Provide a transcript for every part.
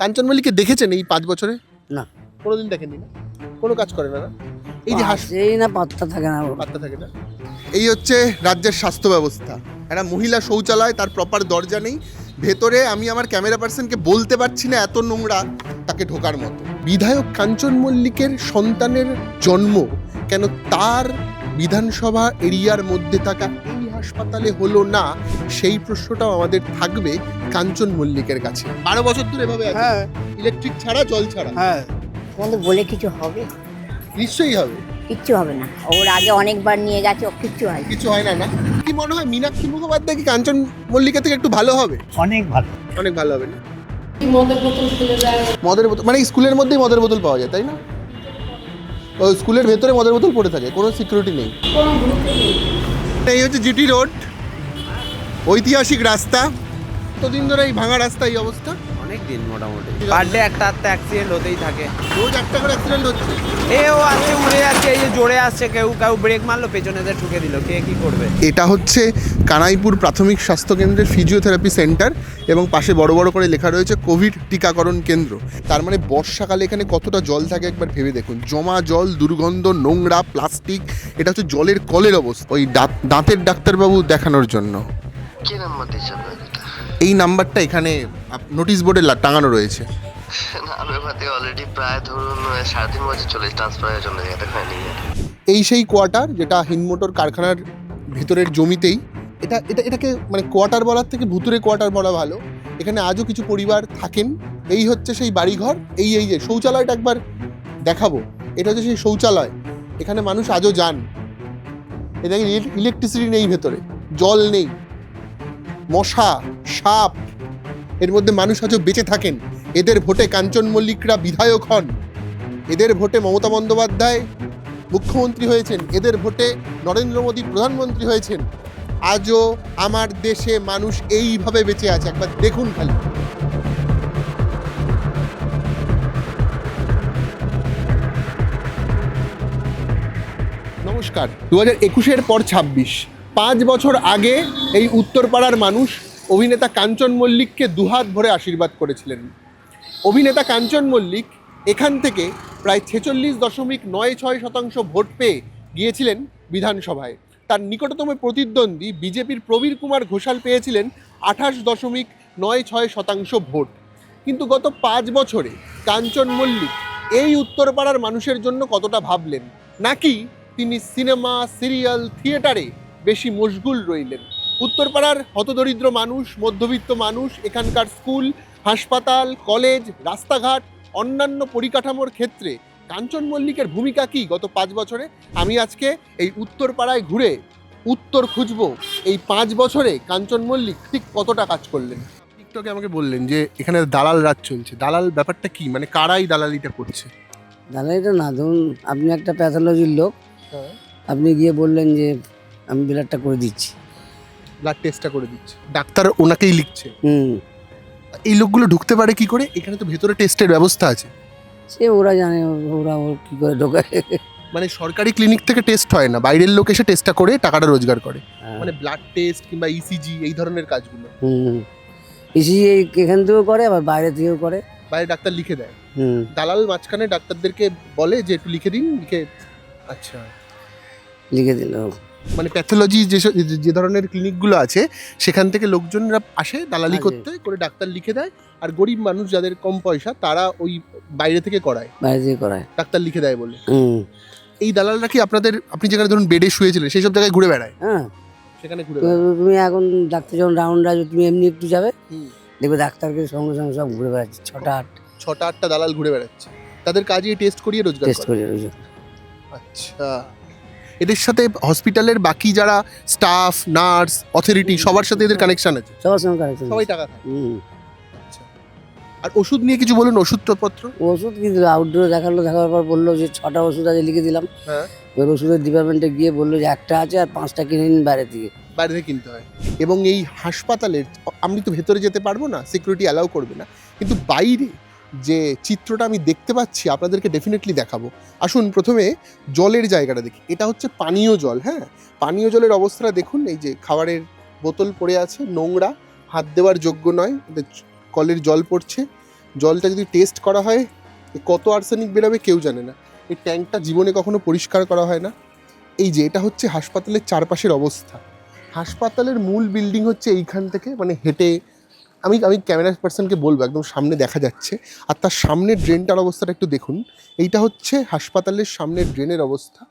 কাঞ্চন মল্লিককে দেখেছেন এই পাঁচ বছরে? না। কোনোদিন দেখেননি না? কোনো কাজ করে না না? এই যে হাস সেই না পাত্তা থাকে না। পাত্তা থাকে না? এই হচ্ছে রাজ্যের স্বাস্থ্য ব্যবস্থা। একটা মহিলা শৌচালয় তার প্রপার দরজা নেই। ভেতরে আমি আমার ক্যামেরা পার্সনকে বলতে পারছি না এত নোংরা তাকে ঢোকার মতো। বিধায়ক কাঞ্চন মল্লিকের সন্তানের জন্ম কেন তার বিধানসভা এরিয়ার মধ্যে থাকা এই হাসপাতালে হলো না সেই প্রশ্নটাও আমাদের থাকবে কাঞ্চন মল্লিকের কাছে। বারো বছর ধরে এভাবে আছে। হ্যাঁ। ইলেকট্রিক ছাড়া জল ছাড়া। হ্যাঁ। তোমাদের বলে কিছু হবে? নিশ্চয়ই হবে। কিচ্ছু হবে না। ওর আগে অনেকবার নিয়ে গেছে ও কিচ্ছু হয় কিছু হয় না না? কি মনে হয় মীনাক্ষী মুখোপাধ্যায় কি কাঞ্চন মল্লিকা থেকে একটু ভালো হবে? অনেক ভালো। অনেক ভালো হবে না? মদের বোতল মদের বোতল মানে স্কুলের মধ্যেই মদের বোতল পাওয়া যায় তাই না? ও স্কুলের ভেতরে মদের বোতল পড়ে থাকে কোনো সিকিউরিটি নেই কোনো গুরুত্ব নেই। এই হচ্ছে জিটি রোড। ঐতিহাসিক রাস্তা। কতদিন ধরে এই ভাঙা রাস্তা এই অবস্থা। দিন মোটামুটি। পার ডে একটা আধটা অ্যাক্সিডেন্ট হতেই থাকে। রোজ একটা করে অ্যাক্সিডেন্ট হচ্ছে? এ ও আসছে উড়ে যাচ্ছে এই যে জোরে আসছে কেউ কেউ ব্রেক মারলো পেছনে যে ঠুকে দিল কে কি করবে? এটা হচ্ছে কানাইপুর প্রাথমিক স্বাস্থ্য কেন্দ্রের ফিজিওথেরাপি সেন্টার এবং পাশে বড় বড় করে লেখা রয়েছে কোভিড টিকাকরণ কেন্দ্র। তার মানে বর্ষাকালে এখানে কতটা জল থাকে একবার ভেবে দেখুন। জমা জল দুর্গন্ধ নোংরা প্লাস্টিক এটা হচ্ছে জলের কলের অবস্থা ওই দাঁত- দাঁতের ডাক্তারবাবু দেখানোর জন্য। কি আপনার এটা এই নাম্বারটা এখানে নোটিশ বোর্ডে টাঙানো রয়েছে। অলরেডি প্রায় ধরুন সাড়ে তিন বছর চলে এই সেই কোয়ার্টার যেটা হিনমোটর কারখানার ভিতরের জমিতেই এটা এটা এটাকে মানে কোয়ার্টার বলার থেকে ভুতুরে কোয়ার্টার বলা ভালো। এখানে আজও কিছু পরিবার থাকেন। এই হচ্ছে সেই বাড়িঘর এই এই যে শৌচালয়টা একবার দেখাবো। এটা হচ্ছে সেই শৌচালয়। এখানে মানুষ আজও যান। এটাকে ইলেকট্রিসিটি নেই ভেতরে জল নেই। মশা, সাপ, এর মধ্যে মানুষ আজও বেঁচে থাকেন। এদের ভোটে কাঞ্চন মল্লিকরা বিধায়ক হন। এদের ভোটে মমতা বন্দ্যোপাধ্যায় মুখ্যমন্ত্রী হয়েছেন। এদের ভোটে নরেন্দ্র মোদী প্রধানমন্ত্রী হয়েছেন। আজও আমার দেশে মানুষ এইভাবে বেঁচে আছে। একবার দেখুন খালি। নমস্কার। দু হাজার একুশের পর ছাব্বিশ। পাঁচ বছর আগে এই উত্তরপাড়ার মানুষ অভিনেতা কাঞ্চন মল্লিককে দুহাত ভরে আশীর্বাদ করেছিলেন। অভিনেতা কাঞ্চন মল্লিক এখান থেকে প্রায় ছেচল্লিশ দশমিক নয় ছয় শতাংশ ভোট পেয়ে গিয়েছিলেন বিধানসভায়। তার নিকটতম প্রতিদ্বন্দ্বী বিজেপির প্রবীর কুমার ঘোষাল পেয়েছিলেন আঠাশ দশমিক নয় ছয় শতাংশ ভোট। কিন্তু গত পাঁচ বছরে কাঞ্চন মল্লিক এই উত্তরপাড়ার মানুষের জন্য কতটা ভাবলেন? নাকি তিনি সিনেমা, সিরিয়াল, থিয়েটারে বেশি মশগুল রইলেন। উত্তরপাড়ার হতদরিদ্র মানুষ মধ্যবিত্ত মানুষ এখানকার স্কুল হাসপাতাল কলেজ রাস্তাঘাট অন্যান্য পরিকাঠামোর ক্ষেত্রে কাঞ্চন মল্লিকের ভূমিকা কি গত পাঁচ বছরে? আমি আজকে এই উত্তরপাড়ায় ঘুরে উত্তর খুঁজবো। এই পাঁচ বছরে কাঞ্চন মল্লিক ঠিক কতটা কাজ করলেন? টিকটকে আমাকে বললেন যে এখানে দালাল রাজ চলছে। দালাল ব্যাপারটা কি? মানে কারাই দালালিটা করছে? দালালিটা না ধরুন আপনি একটা প্যাথোলজির লোক। আপনি গিয়ে বললেন যে আমি ব্লাডটা করে দিচ্ছি। ব্লাড টেস্টটা করে দিচ্ছে। ডাক্তার ওনাকেই লিখছে। হুম। এই লোকগুলো ঢুকতে পারে কি করে? এখানে তো ভেতরে টেস্টের ব্যবস্থা আছে। সে ওরা জানে ওরা ওর কী করে ঢোকায় মানে সরকারি ক্লিনিক থেকে টেস্ট হয় না। বাইরের লোক এসে টেস্টটা করে টাকাটা রোজগার করে। হ্যাঁ। মানে ব্লাড টেস্ট কিংবা ইসিজি এই ধরনের কাজগুলো। হুম। ইসি এখান থেকেও করে আবার বাইরে থেকেও করে। বাইরে ডাক্তার লিখে দেয়। হুম। দালাল মাঝখানে ডাক্তারদেরকে বলে যে একটু লিখে দিন লিখে আচ্ছা। লিখে দিল। মানে প্যাথোলজি যে যে- ধরনের ক্লিনিকগুলো আছে সেখান থেকে লোকজনরা আসে দালালি করতে করে ডাক্তার লিখে দেয় আর গরিব মানুষ যাদের কম পয়সা তারা ওই বাইরে থেকে করায়। বাইরে থেকে করায়। ডাক্তার লিখে দেয় বলে। এই দালালরা কি আপনাদের আপনি যেখানে ধরুন বেডে শুয়েছিলেন সেই সব জায়গায় ঘুরে বেড়ায়? হ্যাঁ। সেখানে ঘুরে তুমি এখন ডাক্তার যখন রাউন্ড আসবে তুমি এমনি একটু যাবে দেখবে ডাক্তারকে সঙ্গে সঙ্গে সব ঘুরে বেড়াচ্ছে ছটা আট। ছটা আটটা দালাল ঘুরে বেড়াচ্ছে। তাদের কাজে টেস্ট করিয়ে রোজগার টেস্ট করিয়ে রোজগার আচ্ছা। এদের সাথে হসপিটালের বাকি যারা স্টাফ নার্স অথরিটি সবার সাথে এদের কানেকশন আছে? সবার সঙ্গে কানেকশন সবাই টাকা খায়? হুম। আর ওষুধ নিয়ে কিছু বলুন ওষুধপত্র? ওষুধ কি দিল আউটডোরে দেখাল দেখার পর বলল যে ছটা ওষুধ আছে লিখে দিলাম। হ্যাঁ। এবার ওষুধের ডিপার্টমেন্টে গিয়ে বলল যে একটা আছে আর পাঁচটা কিনে নিন বাইরে থেকে। বাইরে থেকে কিনতে হয়। এবং এই হাসপাতালের আমি তো ভেতরে যেতে পারব না সিকিউরিটি অ্যালাউ করবে না। কিন্তু বাইরে যে চিত্রটা আমি দেখতে পাচ্ছি, আপনাদেরকে ডেফিনেটলি দেখাবো। আসুন প্রথমে জলের জায়গাটা দেখি। এটা হচ্ছে পানীয় জল হ্যাঁ? পানীয় জলের অবস্থাটা দেখুন, এই যে খাবারের বোতল পড়ে আছে, নোংরা, হাত দেওয়ার যোগ্য নয় কলের জল পড়ছে। জলটা যদি টেস্ট করা হয় কত আর্সেনিক বেরোবে কেউ জানে না। এই ট্যাঙ্কটা জীবনে কখনো পরিষ্কার করা হয় না। এই যে, এটা হচ্ছে হাসপাতালের চারপাশের অবস্থা। হাসপাতালের মূল বিল্ডিং হচ্ছে এইখান থেকে মানে হেঁটে আমি আমি ক্যামেরা পার্সনকে বলব, একদম সামনে দেখা যাচ্ছে। আর তার সামনের ড্রেনটার অবস্থাটা একটু দেখুন। এইটা হচ্ছে হাসপাতালের সামনের ড্রেনের অবস্থা।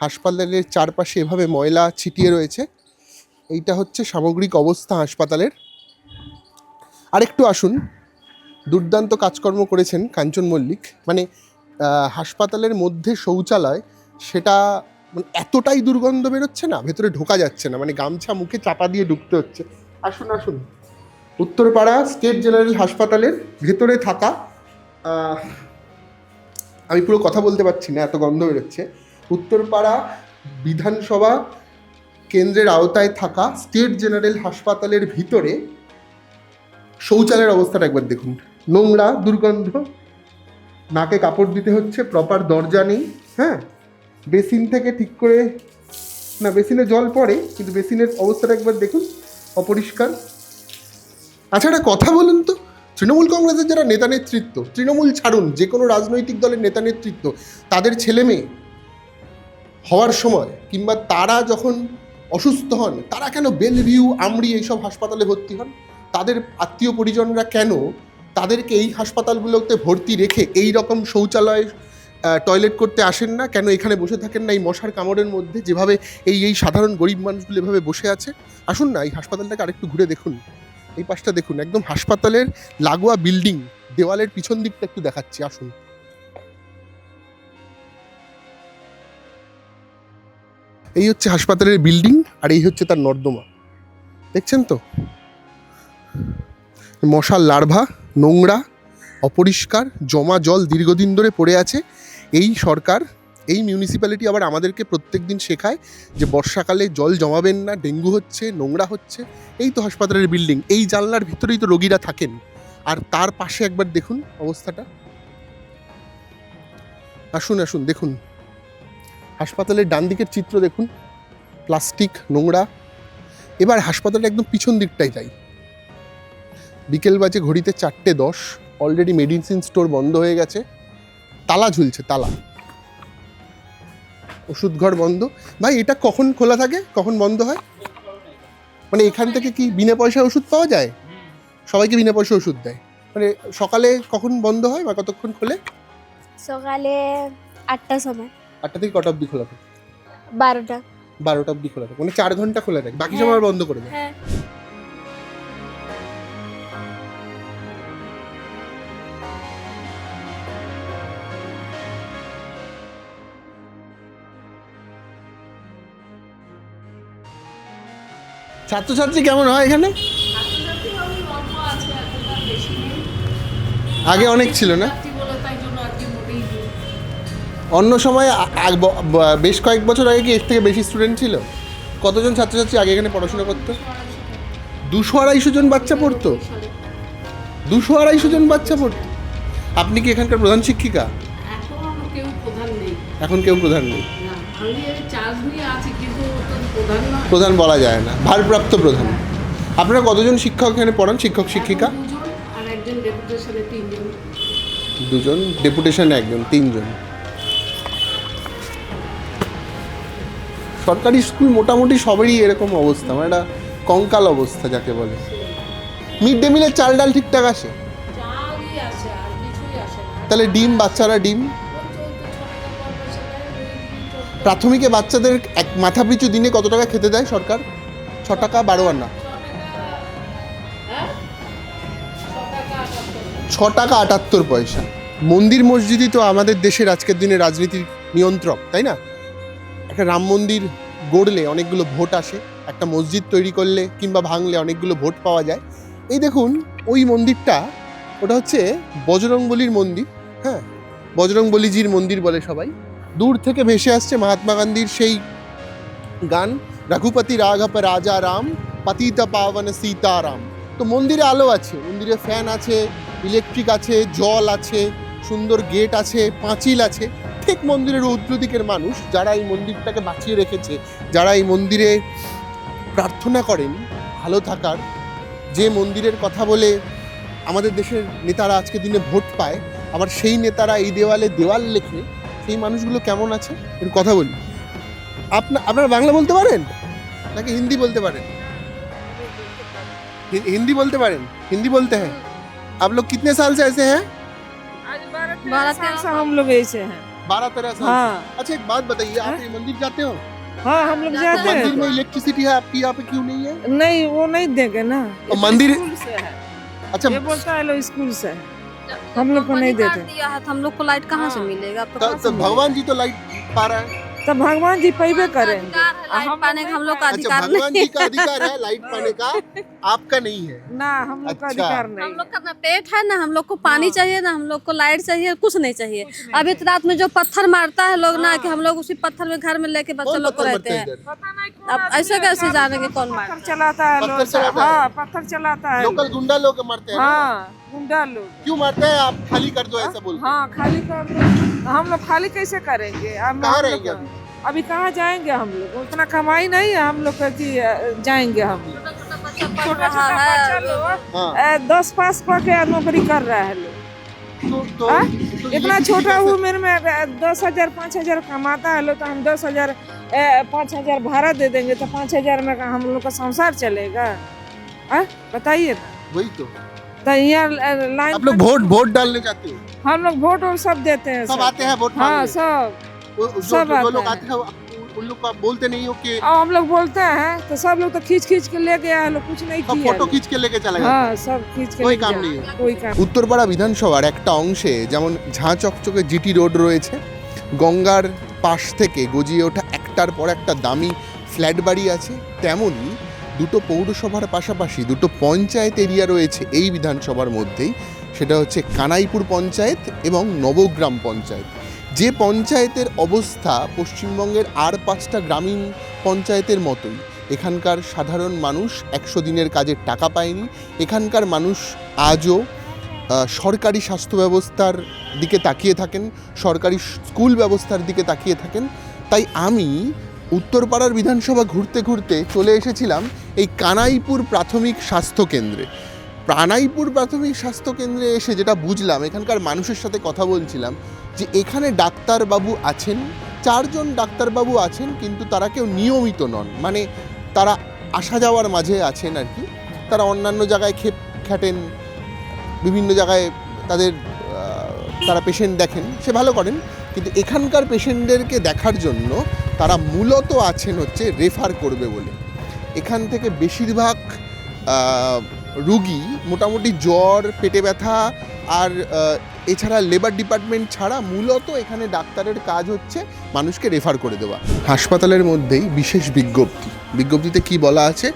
হাসপাতালের চারপাশে এভাবে ময়লা ছিটিয়ে রয়েছে। এইটা হচ্ছে সামগ্রিক অবস্থা হাসপাতালের। আরেকটু আসুন। দুর্দান্ত কাজকর্ম করেছেন কাঞ্চন মল্লিক। মানে হাসপাতালের মধ্যে শৌচালয়, সেটা মানে এতটাই দুর্গন্ধ বেরোচ্ছে না, ভেতরে ঢোকা যাচ্ছে না। মানে গামছা মুখে চাপা দিয়ে ঢুকতে হচ্ছে। আসুন আসুন। উত্তরপাড়া স্টেট জেনারেল হাসপাতালের ভেতরে থাকা আমি পুরো কথা বলতে পারছি না, এত গন্ধ বেরোচ্ছে। উত্তরপাড়া বিধানসভা কেন্দ্রের আওতায় থাকা স্টেট জেনারেল হাসপাতালের ভিতরে শৌচালয়ের অবস্থাটা একবার দেখুন। নোংরা, দুর্গন্ধ, নাকে কাপড় দিতে হচ্ছে প্রপার দরজা নেই হ্যাঁ? বেসিন থেকে ঠিক করে, না, বেসিনে জল পড়ে, কিন্তু বেসিনের অবস্থাটা একবার দেখুন, অপরিষ্কার। আচ্ছা একটা কথা বলুন তো। তৃণমূল কংগ্রেসের যারা নেতা নেতৃত্ব, তৃণমূল ছাড়ুন, যে কোনো রাজনৈতিক দলের নেতা নেতৃত্ব, তাদের ছেলে মেয়ে হওয়ার সময় কিংবা তারা যখন অসুস্থ হন, তারা কেন বেলভিউ আমরি এইসব হাসপাতালে ভর্তি হন? তাদের আত্মীয় পরিজনরা কেন তাদেরকে এই হাসপাতালগুলোতে ভর্তি রেখে এই রকম শৌচালয় টয়লেট করতে আসেন না? কেন এখানে বসে থাকেন না এই মশার কামড়ের মধ্যে, যেভাবে এই এই সাধারণ গরিব মানুষগুলো এভাবে বসে আছে? আসুন না, এই হাসপাতালটাকে আরেকটু ঘুরে দেখুন। এই পাশটা দেখুন, একদম হাসপাতালের লাগোয়া বিল্ডিং, দেওয়ালের পিছন দিকটা একটু দেখাচ্ছি, আসুন। এই হচ্ছে হাসপাতালের বিল্ডিং আর এই হচ্ছে তার নর্দমা। দেখছেন তো? মশার লার্ভা, নোংরা, অপরিষ্কার, জমা জল দীর্ঘদিন ধরে পড়ে আছে। এই সরকার এই মিউনিসিপ্যালিটি আবার আমাদেরকে প্রত্যেক দিন শেখায় যে বর্ষাকালে জল জমাবেন না, ডেঙ্গু হচ্ছে, নোংরা হচ্ছে, এই তো হাসপাতালের বিল্ডিং এই জানলার ভিতরেই তো রোগীরা থাকেন। আর তার পাশে একবার দেখুন অবস্থাটা। আসুন আসুন, দেখুন। হাসপাতালের ডান দিকের চিত্র দেখুন, প্লাস্টিক, নোংরা। এবার হাসপাতালের একদম পিছন দিকটাই যাই। বিকেল বাজে ঘড়িতে চারটে দশ অলরেডি মেডিসিন স্টোর বন্ধ হয়ে গেছে। তালা ঝুলছে, তালা। ওষুধ ঘর বন্ধ। ভাই এটা কখন খোলা থাকে? কখন বন্ধ হয়? মানে এখান থেকে কি বিনা পয়সায় ওষুধ পাওয়া যায়? সবাইকে বিনা পয়সা ওষুধ দেয়। মানে সকালে কখন বন্ধ হয় বা কতক্ষণ খোলে? সকালে আটটার সময়। আটটা থেকে কটা অবধি খোলা থাকে? বারোটা। বারোটা অবধি খোলা থাকে। মানে চার ঘণ্টা খোলা থাকে। বাকি সময় বন্ধ করে দেয়? ছাত্রছাত্রী কেমন হয় এখানে? আগে অনেক ছিল না। অন্য সময় বেশ কয়েক বছর আগে কি এর থেকে বেশি স্টুডেন্ট ছিল? কতজন ছাত্রছাত্রী আগে এখানে পড়াশোনা করতো? দুশো আড়াইশো জন বাচ্চা পড়তো? দুশো আড়াইশো জন বাচ্চা পড়তো? আপনি কি এখানকার প্রধান শিক্ষিকা? এখন কেউ প্রধান নেই। এখন কেউ প্রধান বলা যায় না ভারপ্রাপ্ত প্রধান। আপনারা কতজন শিক্ষক এখানে পড়ান শিক্ষক শিক্ষিকা? দুজন ডেপুটেশনে একজন তিনজন। সরকারি স্কুল মোটামুটি সবেরই এরকম অবস্থা মানে একটা কঙ্কাল অবস্থা যাকে বলে। মিড ডে মিলের চাল ডাল ঠিকঠাক আসে? তাহলে ডিম বাচ্চারা ডিম? প্রাথমিকে বাচ্চাদের এক মাথা পিছু দিনে কত টাকা খেতে দেয় সরকার? ছ টাকা বারো আনা। ছ টাকা আটাত্তর পয়সা। মন্দির মসজিদই তো আমাদের দেশের আজকের দিনে রাজনীতির নিয়ন্ত্রক, তাই না? একটা রাম মন্দির গড়লে অনেকগুলো ভোট আসে, একটা মসজিদ তৈরি করলে কিংবা ভাঙলে অনেকগুলো ভোট পাওয়া যায়। এই দেখুন, ওই মন্দিরটা, ওটা হচ্ছে বজরংবলির মন্দির হ্যাঁ? বজরংবলিজির মন্দির বলে সবাই। দূর থেকে ভেসে আসছে মহাত্মা গান্ধীর সেই গান, রঘুপতি রাঘব রাজা রাম, পতিতা পাবন সীতারাম। তো মন্দিরে আলো আছে, মন্দিরে ফ্যান আছে ইলেকট্রিক আছে, জল আছে, সুন্দর গেট আছে, পাঁচিল আছে। ঠিক মন্দিরের উল্টো দিকের মানুষ যারা এই মন্দিরটাকে বাঁচিয়ে রেখেছে, যারা এই মন্দিরে প্রার্থনা করেন ভালো থাকার, যে মন্দিরের কথা বলে আমাদের দেশের নেতারা আজকে দিনে ভোট পায়, আবার সেই নেতারা এই দেওয়ালে দেওয়াল লেখে সেই মানুষগুলো কেমন আছে একটু কথা বলি আপনা আপনারা বাংলা বলতে পারেন নাকি হিন্দি বলতে পারেন हि- हिंदी बोलते पारे हिंदी बोलते हैं आप लोग कितने साल से ऐसे हैं बारह तेरह साल हम लोग ऐसे हैं बारह तेरह साल से। हाँ अच्छा एक बात बताइए आप ये मंदिर जाते हो हाँ हम लोग जाते मंदिर में हैं इलेक्ट्रिसिटी है आपकी यहाँ पे क्यों नहीं है नहीं वो नहीं देंगे ना और मंदिर- स्कूल से है अच्छा ये बोलता है लोग स्कूल से है हम लोग को नहीं देते। दिया है तो हम लोग को लाइट कहाँ से हाँ। मिलेगा? तो तो, तो भगवान जी तो लाइट पा रहा है। तब भगवान जी पैबे करेंगे। लाइट हम पाने का हम लोग का अच्छा अधिकार भगवान नहीं जी का अधिकार है लाइट पाने का आपका नहीं है। ना हम लोग का अच्छा। अधिकार हम लोग का ना पेट है ना हम लोग को पानी चाहिए ना हम लोग को लाइट चाहिए कुछ नहीं चाहिए। अभी तो रात में जो पत्थर मारता है लोग ना कि हम लोग उसी पत्थर में घर में लेके बच्चे लोग को रहते हैं हैं। इधर? पता नहीं कौन अब ऐसे है, कैसे जानेंगे कौन मार चलाता है पत्थर लोग? चलाता है? हाँ पत्थर चलाता है लोकल गुंडा लोग मारते हैं? हाँ गुंडा लोग। क्यों मारते हैं? आप खाली कर दो ऐसा बोल हाँ खाली कर दो। हम लोग खाली कैसे करेंगे? हम कहाँ रहेंगे अभी? अभी कहाँ जाएँगे हम लोग? उतना कमाई नहीं है हम लोग का जाएँगे हम लोग। छोटा छोटा रहा है। दस पास पढ़ के नौकरी कर रहा है लोग। तो, तो, हाँ? तो इतना छोटा उम्र में दस हज़ार पाँच हज़ार कमाता है लोग तो हम दस हज़ार पाँच हज़ार भाड़ा दे देंगे तो पाँच हज़ार में हम लोग का संसार चलेगा। हाँ? बताइए वही तो। तो यहाँ अ, लाइन आप लोग पर- वोट वोट डालने जाते हो हम लोग वोट और सब देते हैं सब आते हैं वोट हाँ मांगने सब वो- जो सब जो आते लोग हैं। आते हैं वो- उन- उन लोग को आप बोलते नहीं हो कि और हम लोग बोलते हैं तो सब लोग तो खींच खींच के ले गया है लोग कुछ नहीं सब किया फोटो लोग। खींच के लेके चला गया हाँ सब खींच के कोई ले काम गया। नहीं है। कोई काम উত্তরপাড়া বিধানসভার একটা অংশে যেমন ঝাঁ চকচকে জিটি রোড রয়েছে গঙ্গার পাশ থেকে গজিয়ে ওঠা একটার পর একটা দামি ফ্ল্যাট বাড়ি আছে তেমনই দুটো পৌরসভার পাশাপাশি দুটো পঞ্চায়েত এরিয়া রয়েছে এই বিধানসভার মধ্যেই। সেটা হচ্ছে কানাইপুর পঞ্চায়েত এবং নবগ্রাম পঞ্চায়েত। যে পঞ্চায়েতের অবস্থা পশ্চিমবঙ্গের আর পাঁচটা গ্রামীণ পঞ্চায়েতের মতোই। এখানকার সাধারণ মানুষ একশো দিনের কাজের টাকা পায়নি। এখানকার মানুষ আজও সরকারি স্বাস্থ্য ব্যবস্থার দিকে তাকিয়ে থাকেন, সরকারি স্কুল ব্যবস্থার দিকে তাকিয়ে থাকেন। তাই আমি উত্তরপাড়ার বিধানসভা ঘুরতে ঘুরতে চলে এসেছিলাম এই কানাইপুর প্রাথমিক স্বাস্থ্য কেন্দ্রে। কানাইপুর প্রাথমিক স্বাস্থ্য কেন্দ্রে এসে যেটা বুঝলাম, এখানকার মানুষের সাথে কথা বলছিলাম যে এখানে ডাক্তারবাবু আছেন, চারজন ডাক্তারবাবু আছেন, কিন্তু তারা কেউ নিয়মিত নন। মানে তারা আসা যাওয়ার মাঝে আছেন আর কি। তারা অন্যান্য জায়গায় খেপ খাটেন, বিভিন্ন জায়গায় তাদের তারা পেশেন্ট দেখেন, সে ভালো করেন। কিন্তু এখানকার পেশেন্টদেরকে দেখার জন্য তারা মূলত আছেন হচ্ছে রেফার করবে বলে। এখান থেকে বেশিরভাগ রুগী মোটামুটি জ্বর, পেটে ব্যথা আর এছাড়া লেবার ডিপার্টমেন্ট ছাড়া মূলত এখানে ডাক্তারের কাজ হচ্ছে মানুষকে রেফার করে দেওয়া। হাসপাতালের মধ্যেই বিশেষ বিজ্ঞপ্তি। বিজ্ঞপ্তিতে কি বলা আছে?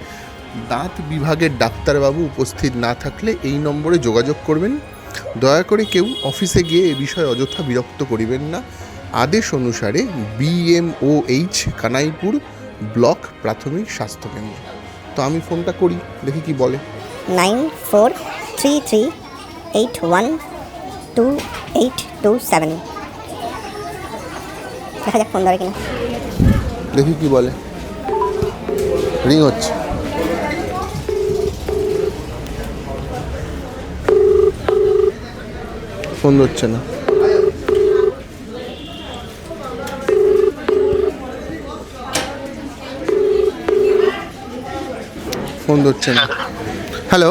দাঁত বিভাগের ডাক্তারবাবু উপস্থিত না থাকলে এই নম্বরে যোগাযোগ করবেন। দয়া করে কেউ অফিসে গিয়ে এ বিষয়ে অযথা বিরক্ত করিবেন না। আদেশ অনুসারে বিএমওএইচ কানাইপুর ব্লক প্রাথমিক স্বাস্থ্যকেন্দ্র তো আমি ফোনটা করি দেখি কি বলে। Nine four three three eight one two eight two seven. দেখা যাক ফোন ধরে কিনা। দেখি কি বলে। রিং হচ্ছে। ফোন ধরছে না। ফোন ধরছে না। হ্যালো?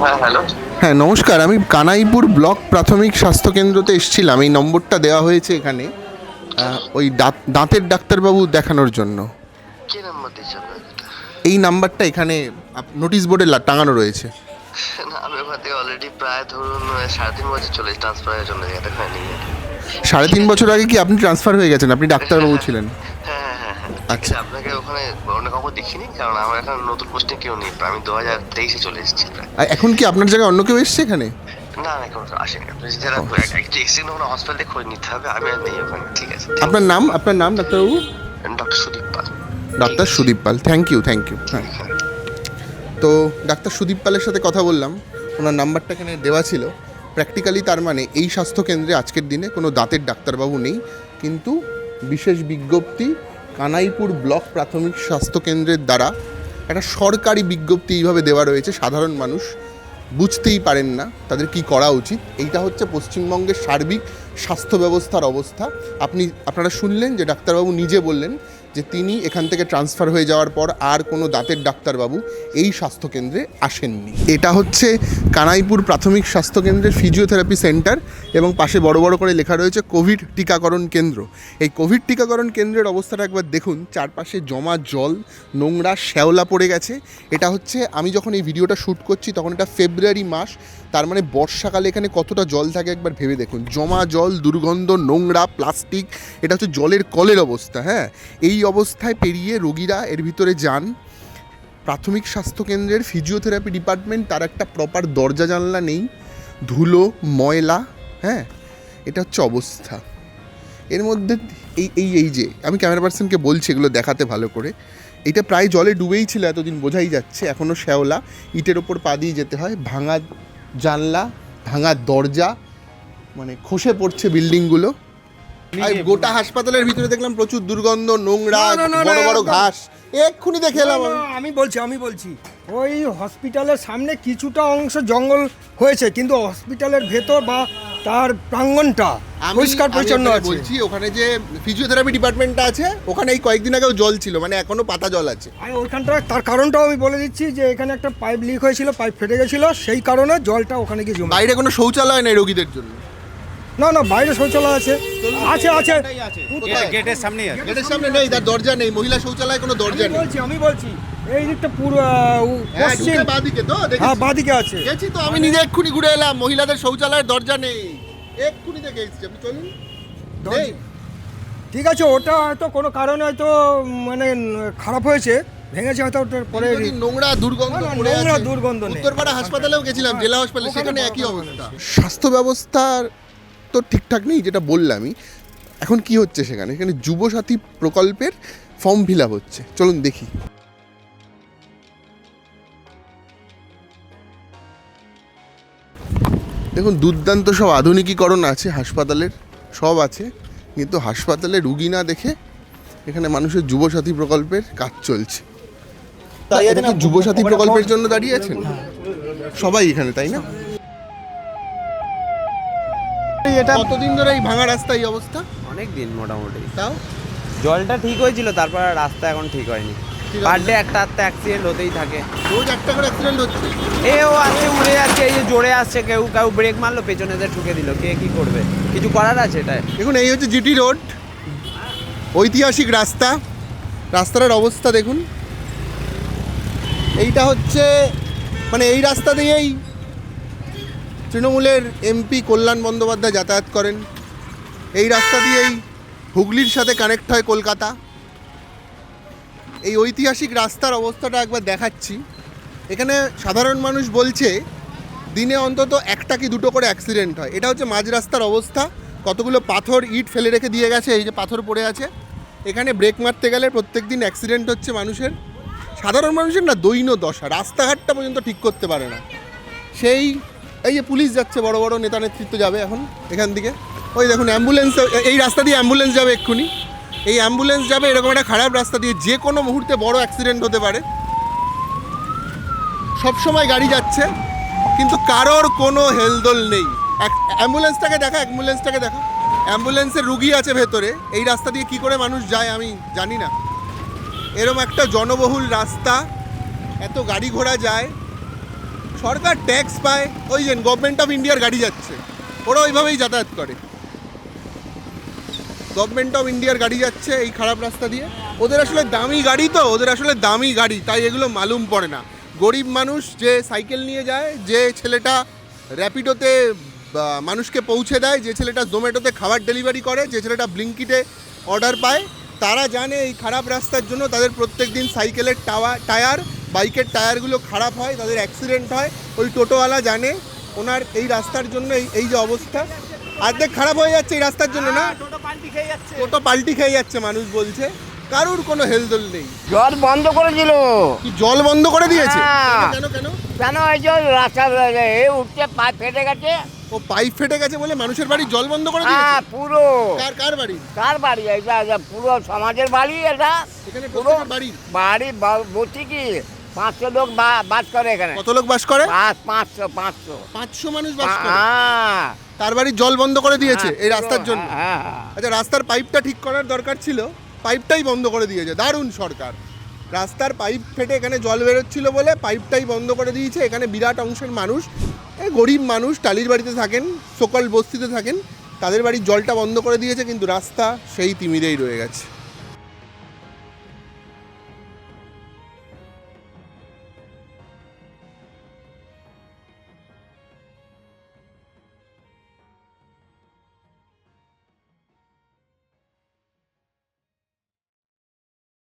হ্যাঁ হ্যালো। হ্যাঁ নমস্কার। আমি কানাইপুর ব্লক প্রাথমিক স্বাস্থ্যকেন্দ্রতে এসেছিলাম। এই নম্বরটা দেওয়া হয়েছে এখানে ওই দাঁত দাঁতের ডাক্তারবাবু দেখানোর জন্য? এই নাম্বারটা এখানে নোটিশ বোর্ডে টাঙানো রয়েছে। অলরেডি প্রায় ধরুন সাড়ে তিন বছর চলে ট্রান্সফারের জন্য সাড়ে তিন বছর আগে কি আপনি ট্রান্সফার হয়ে গেছেন? আপনি ডাক্তারবাবু ছিলেন? হ্যাঁ হ্যাঁ হ্যাঁ আচ্ছা। আচ্ছা আপনাকে ওখানে অন্য কাউকে দেখিনি? কারণ আমার এখন নতুন পোস্টিং কেউ নেই। আমি দু হাজার তেইশে চলে এসেছি এখন কি আপনার জায়গায় অন্য কেউ এসছে এখানে? না না কেউ আসেনি। আপনি যারা একটু এক্সিডেন্ট ওখানে হসপিটালে খোঁজ নিতে হবে। আমি আর নেই ওখানে। ঠিক আছে। আপনার নাম? আপনার নাম ডাক্তারবাবু? Doctor Sudip Pal. Doctor Sudip Pal. Thank you thank you হ্যাঁ। তো ডাক্তার সুদীপ পালের সাথে কথা বললাম। ওনার নাম্বারটা এখানে দেওয়া ছিল। প্র্যাকটিক্যালি তার মানে এই স্বাস্থ্যকেন্দ্রে আজকের দিনে কোনো দাঁতের ডাক্তারবাবু নেই। কিন্তু বিশেষ বিজ্ঞপ্তি, কানাইপুর ব্লক প্রাথমিক স্বাস্থ্যকেন্দ্রের দ্বারা একটা সরকারি বিজ্ঞপ্তি এইভাবে দেওয়া রয়েছে। সাধারণ মানুষ বুঝতেই পারেন না তাদের কি করা উচিত। এইটা হচ্ছে পশ্চিমবঙ্গের সার্বিক স্বাস্থ্য ব্যবস্থার অবস্থা। আপনি, আপনারা শুনলেন যে ডাক্তারবাবু নিজে বললেন যে তিনি এখান থেকে ট্রান্সফার হয়ে যাওয়ার পর আর কোনো দাঁতের ডাক্তারবাবু এই স্বাস্থ্যকেন্দ্রে আসেননি। এটা হচ্ছে কানাইপুর প্রাথমিক স্বাস্থ্যকেন্দ্রের ফিজিওথেরাপি সেন্টার এবং পাশে বড় বড় করে লেখা রয়েছে কোভিড টিকাকরণ কেন্দ্র। এই কোভিড টিকাকরণ কেন্দ্রের অবস্থাটা একবার দেখুন, চারপাশে জমা জল, নোংরা, শ্যাওলা পড়ে গেছে। এটা হচ্ছে আমি যখন এই ভিডিওটা শ্যুট করছি তখন এটা ফেব্রুয়ারি মাস, তার মানে বর্ষাকালে এখানে কতটা জল থাকে একবার ভেবে দেখুন। জমা জল, দুর্গন্ধ, নোংরা প্লাস্টিক এটা হচ্ছে জলের কলের অবস্থা হ্যাঁ? এই অবস্থায় পেরিয়ে রোগীরা এর ভিতরে যান। প্রাথমিক স্বাস্থ্যকেন্দ্রের ফিজিওথেরাপি ডিপার্টমেন্ট তার একটা প্রপার দরজা জানলা নেই, ধুলো, ময়লা হ্যাঁ এটা হচ্ছে অবস্থা। এর মধ্যে এই এই এই যে, আমি ক্যামেরা পার্সনকে বলছি এগুলো দেখাতে ভালো করে। এটা প্রায় জলে ডুবেই ছিল এতদিন, বোঝাই যাচ্ছে এখনও শ্যাওলা। ইটের ওপর পা দিয়ে যেতে হয়, ভাঙা জানলা, ভাঙা দরজা মানে খসে পড়ছে বিল্ডিংগুলো গোটা হাসপাতালের ভিতরে দেখলাম প্রচুর দুর্গন্ধ নোংরা বড় বড় ঘাস। এক্ষুনি দেখে এলাম আমি। বলছি আমি বলছি। ওই হসপিটালের সামনে কিছুটা অংশ জঙ্গল হয়েছে কিন্তু হসপিটালের ভেতর বা তার প্রাঙ্গণটা আমি- পরিষ্কার পরিচ্ছন্ন আছে। বলছি ওখানে যে ফিজিওথেরাপি ডিপার্টমেন্টটা আছে ওখানে এই কয়েকদিন আগেও জল ছিল মানে এখনও পাতা জল আছে। আর ওইখানটা তার কারণটাও আমি বলে দিচ্ছি যে এখানে একটা পাইপ লিক হয়েছিল পাইপ ফেটে গেছিল সেই কারণে জলটা ওখানে গিয়ে জমে বাইরে কোনো শৌচালয় নেই রোগীদের জন্য। না না বাইরে শৌচালয় আছে। আছে আছে। গেটের সামনে আছে। গেটের সামনে নেই তার দরজা নেই মহিলা শৌচালয় কোনো দরজা নেই। বলছি আমি বলছি এই দিকটা পুরো হ্যাঁ পশ্চিম। বাঁদিকে তো দেখেছি। হ্যাঁ বাদিকে আছে। গেছি তো আমি নিজে এক্ষুনি ঘুরে এলাম মহিলাদের শৌচালয়ের দরজা নেই। এক্ষুনি দেখে এসেছি আপনি চলুন। নেই। ঠিক আছে ওটা হয়তো কোনো কারণে হয়তো মানে খারাপ হয়েছে ভেঙেছে হয়তো ওটার পরে যদি নোংরা দুর্গন্ধ নোংরা দুর্গন্ধ নেই। উত্তরপাড়া হাসপাতালেও গেছিলাম জেলা হাসপাতালে সেখানে একই অবস্থা। স্বাস্থ্য ব্যবস্থার তো ঠিকঠাক নেই যেটা বললামই। এখন কি হচ্ছে সেখানে? এখানে যুবসাথী প্রকল্পের ফর্ম ফিল আপ হচ্ছে। চলুন দেখি। দেখুন দুর্দান্ত সব আধুনিকীকরণ আছে হাসপাতালের সব আছে। কিন্তু হাসপাতালে রুগী না দেখে এখানে মানুষের যুবসাথী প্রকল্পের কাজ চলছে। যুবসাথী প্রকল্পের জন্য দাঁড়িয়ে আছেন? সবাই এখানে তাই না? এটা? কতদিন ধরে এই ভাঙা রাস্তা এই অবস্থা? অনেক দিন মোটামুটি। তাও? জলটা ঠিক হয়েছিল তারপর আর রাস্তা এখন ঠিক হয়নি। পার। ডে একটা একটা অ্যাক্সিডেন্ট হতেই থাকে। রোজ একটা করে অ্যাক্সিডেন্ট হচ্ছে? এ ও আছে উড়ে যাচ্ছে এই যে জোরে আসছে কেউ কেউ ব্রেক মারলো পেছনেদের ঠুকে দিল কে কি করবে? কিছু করার আছে এটা দেখুন এই হচ্ছে জিটি রোড। ঐতিহাসিক রাস্তা। রাস্তাটার অবস্থা দেখুন। এইটা হচ্ছে মানে এই রাস্তা দিয়েই তৃণমূলের এমপি কল্যাণ বন্দ্যোপাধ্যায় যাতায়াত করেন। এই রাস্তা দিয়েই হুগলির সাথে কানেক্ট হয় কলকাতা। এই ঐতিহাসিক রাস্তার অবস্থাটা একবার দেখাচ্ছি। এখানে সাধারণ মানুষ বলছে, দিনে অন্তত একটা কি দুটো করে অ্যাক্সিডেন্ট হয়। এটা হচ্ছে মাঝ রাস্তার অবস্থা। কতগুলো পাথর ইট ফেলে রেখে দিয়ে গেছে, এই যে পাথর পড়ে আছে। এখানে ব্রেক মারতে গেলে প্রত্যেক দিন অ্যাক্সিডেন্ট হচ্ছে মানুষের। সাধারণ মানুষের না দৈন্য দশা রাস্তাঘাটটা পর্যন্ত ঠিক করতে পারে না। সেই এই যে পুলিশ যাচ্ছে, বড় বড় নেতা নেতৃত্ব যাবে এখন এখান থেকে। ওই দেখুন অ্যাম্বুলেন্স এই রাস্তা দিয়ে অ্যাম্বুলেন্স যাবে এক্ষুনি। এই অ্যাম্বুলেন্স যাবে, এরকম একটা খারাপ রাস্তা দিয়ে যে কোনো মুহূর্তে বড় অ্যাক্সিডেন্ট হতে পারে। সব সময় গাড়ি যাচ্ছে, কিন্তু কারোর কোনো হেলদোল নেই। অ্যাম্বুলেন্সটাকে দেখা অ্যাম্বুলেন্সটাকে দেখা। অ্যাম্বুলেন্সের রুগী আছে ভেতরে, এই রাস্তা দিয়ে কি করে মানুষ যায় আমি জানি না। এরম একটা জনবহুল রাস্তা, এত গাড়ি ঘোড়া যায় সরকার ট্যাক্স পায়, ওই যে গভর্নমেন্ট অফ ইন্ডিয়ার গাড়ি যাচ্ছে। ওরা ওইভাবেই যাতায়াত করে। গভর্নমেন্ট অফ ইন্ডিয়ার গাড়ি যাচ্ছে এই খারাপ রাস্তা দিয়ে। ওদের আসলে দামি গাড়ি তো, ওদের আসলে দামি গাড়ি, তাই এগুলো মালুম পড়ে না। গরিব মানুষ যে সাইকেল নিয়ে যায়, যে ছেলেটা র্যাপিডোতে মানুষকে পৌঁছে দেয়, যে ছেলেটা জোম্যাটোতে খাবার ডেলিভারি করে, যে ছেলেটা ব্লিঙ্কিটে অর্ডার পায়, তারা জানে এই খারাপ রাস্তার জন্য তাদের প্রত্যেক দিন সাইকেলের টাওয়া, টায়ার বাইকের টায়ারগুলো খারাপ হয় তাদের অ্যাক্সিডেন্ট হয় ওই টোটোওয়ালা জানে ওনার এই রাস্তার জন্য এই যে অবস্থা। অর্ধেক খারাপ হয়ে যাচ্ছে এই রাস্তার জন্য না? টোটো পাল্টি খেয়ে যাচ্ছে। মানুষ বলছে। কারুর কোনো হেলদোল নেই। জল বন্ধ করে দিল। কি জল বন্ধ করে দিয়েছে? হ্যাঁ। কেন কেন কেন? এই যে রাস্তা উঠতে পা ফেটে গেছে। ও পাইপ ফেটে গেছে বলে মানুষের বাড়ি জল বন্ধ করে দিয়েছে? হ্যাঁ পুরো। কার কার বাড়ি? কার বাড়ি? এটা পুরো সমাজের বাড়ি এটা। এখানে পুরো বাড়ি বাড়ি বা- কি? পাঁচশো লোক বাস করে এখানে। কত লোক বাস করে? পাঁচশো পাঁচশো। পাঁচশো মানুষ বাস করে? হ্যাঁ। তার বাড়ির জল বন্ধ করে দিয়েছে এই রাস্তার জন্য। হ্যাঁ হ্যাঁ। আচ্ছা রাস্তার পাইপটা ঠিক করার দরকার ছিল। পাইপটাই বন্ধ করে দিয়েছে। দারুণ সরকার। রাস্তার পাইপ ফেটে এখানে জল বেরোচ্ছিল বলে পাইপটাই বন্ধ করে দিয়েছে। এখানে বিরাট অংশের মানুষ। গরিব মানুষ টালির বাড়িতে থাকেন সকল বস্তিতে থাকেন। তাদের বাড়ির জলটা বন্ধ করে দিয়েছে কিন্তু রাস্তা সেই তিমিরেই রয়ে গেছে।